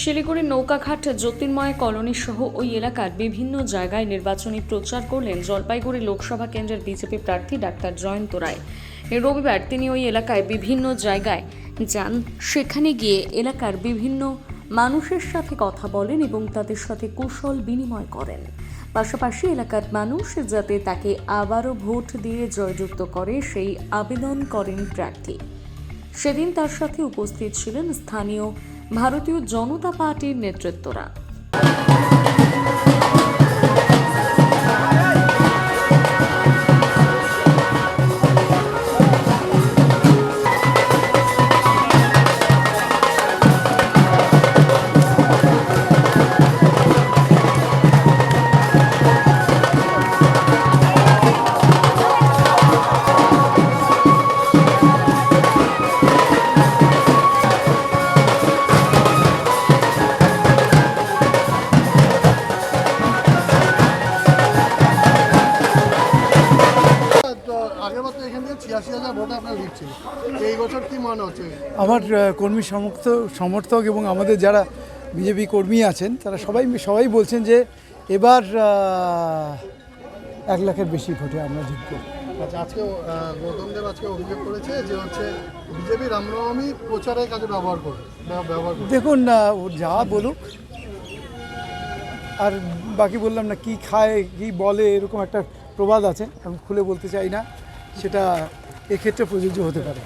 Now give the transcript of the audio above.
শিলিগুড়ির নৌকাঘাট জ্যোতির্ময় কলোনি সহ ওই এলাকার বিভিন্ন জায়গায় নির্বাচনী প্রচার করলেন জলপাইগুড়ি লোকসভা কেন্দ্রের বিজেপি প্রার্থী ডাক্তার জয়ন্ত রায়। রবিবার তিনি ওই এলাকায় বিভিন্ন জায়গায় যান। সেখানে গিয়ে এলাকার বিভিন্ন মানুষের সাথে কথা বলেন এবং তাদের সাথে কুশল বিনিময় করেন। পাশাপাশি এলাকার মানুষ যাতে তাকে আবারও ভোট দিয়ে জয়যুক্ত করে, সেই আবেদন করেন প্রার্থী। সেদিন তার সাথে উপস্থিত ছিলেন স্থানীয় ভারতীয় জনতা পার্টির নেতৃত্বরা। ছিয়াশি হাজার ভোটে আপনার লিড এই বছর কি মনে হচ্ছে? আমার কর্মী সমর্থক সমর্থক এবং আমাদের যারা বিজেপি কর্মী আছেন তারা সবাই সবাই বলছেন যে এবার এক লাখের বেশি ভোটে আমরা জিতব। আচ্ছা আজকে গৌতম দেব আজকে অভিযোগ করেছে যে হচ্ছে বিজেপি রামনবমী প্রচারের কাজে ব্যবহার করবে ব্যবহার দেখুন না ও যা বলুক আর বাকি বললাম না কি খায় কি বলে এরকম একটা প্রবাদ আছে আমি খুলে বলতে চাই না। সেটা এক্ষেত্রে প্রযোজ্য হতে পারে।